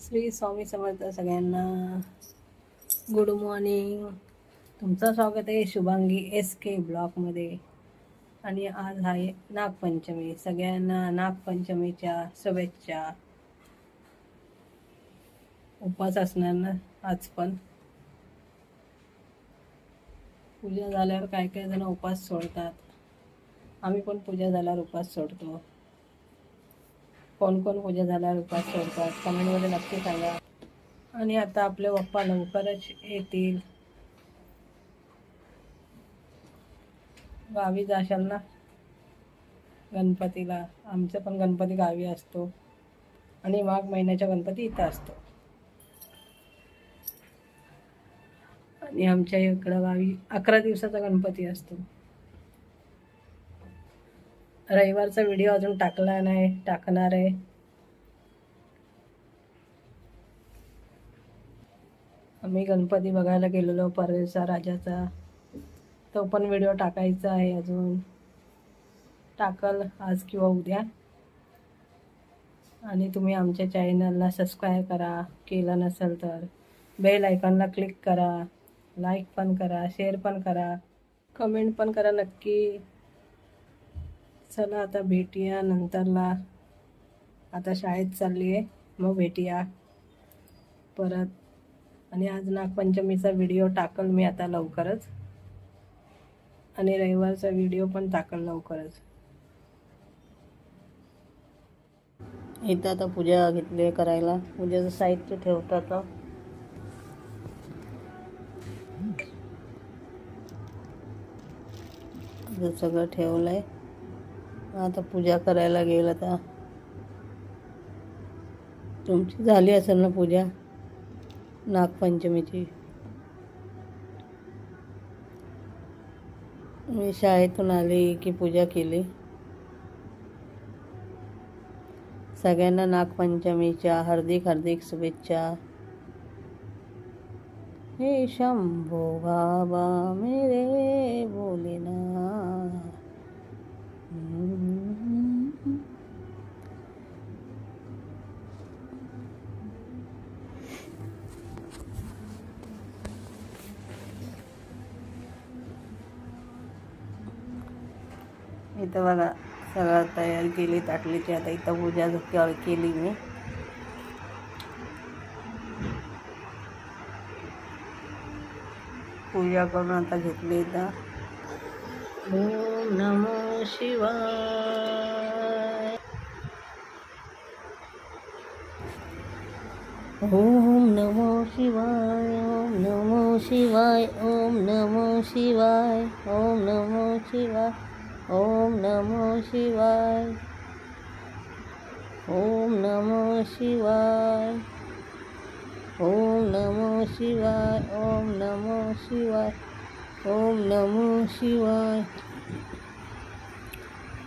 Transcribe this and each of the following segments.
श्री स्वामी समर्थ सगळ्यांना. Good morning तुमचं स्वागत आहे शुभांगी एस के ब्लॉकमध्ये आणि आज आहे नागपंचमी. सगळ्यांना नागपंचमीच्या शुभेच्छा. उपवास असणार ना आज पण. पूजा झाल्यावर काय काय जण उपवास सोडतात. आम्ही पण पूजा झाल्यावर उपवास सोडतो. कोण कोण पूजा झाल्यावर उपास सोडतात कमेंटमध्ये नक्की सांगा. आणि आता आपले पप्पा लवकरच येतील. गावी जाशाल ना? गणपतीला. आमचं पण गणपती गावी असतो. आणि माघ महिन्याचा गणपती इथं असतो. आणि आमच्या इकडं गावी अकरा दिवसाचा गणपती असतो. रविवारचा व्हिडिओ अजून टाकला नाही टाकणार आहे. आम्ही गणपती बघायला गेलेलो परवेचा राजाचा. तो पण व्हिडिओ टाकायचा आहे अजून. टाकल आज किंवा उद्या. आणि तुम्ही आमच्या चॅनलला सबस्क्राईब करा केलं नसेल तर. बेल आयकॉनला क्लिक करा लाईक पण करा शेअर पण करा. कमेंट पण करा नक्की. चला आता भेटूया नंतरला. आता शाळेत चालली आहे मग भेटूया. परत आणि आज नागपंचमीचा व्हिडिओ टाकल मी आता लवकरच. आणि रविवारचा व्हिडिओ पण टाकल लवकरच. इथं आता पूजा घेतली करायला. पूजेचं साहित्य ठेवतात इथं सगळं ठेवलं आहे आता पूजा करायला गेलं आता तुमची झाली असेल ना पूजा? नागपंचमीची. मी शाळेतून आली की पूजा केली. सगळ्यांना नागपंचमीच्या हार्दिक हार्दिक शुभेच्छा. हे शंभो बाबा. इथं बघा सगळं तयार केली ताटलीची आता इथं पूजा झोक्यावर केली मी. पूजा करून आता घेतली इथं. ओम नमो शिवाय. ओम नमो शिवाय ओम नमो शिवाय ओम नमो शिवाय ओम नमो शिवाय. ओम नमो शिवाय. ओम नमो शिवाय. ओम नमो शिवाय ओम नमो शिवाय ओम नमो शिवाय.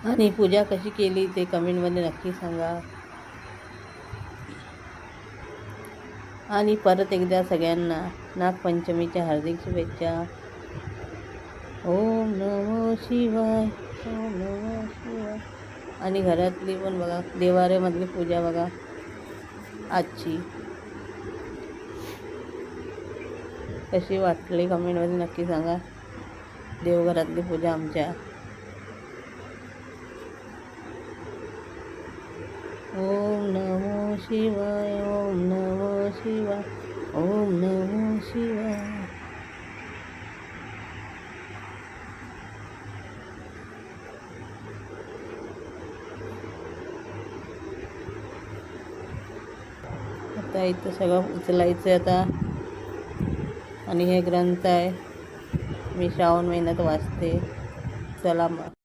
आणि पूजा कशी केली ते कमेंटमध्ये नक्की सांगा. आणि परत एकदा सगळ्यांना नागपंचमीच्या हार्दिक शुभेच्छा. ओम नमो शिवाय, ओम नमो शिवाय. आणि घरातली पण बघा, देवाऱ्यामधली पूजा बघा. आजची. कशी वाटली कमेंटमध्ये नक्की सांगा. देवघरातली पूजा आमच्या. ओम नमो शिवाय, ओम नमो शिवाय, ओम नमो शिवाय. आता इथं सगळं उचलायचं आता. आणि हे ग्रंथ आहे. मी श्रावण महिन्यात वाचते. चला मग.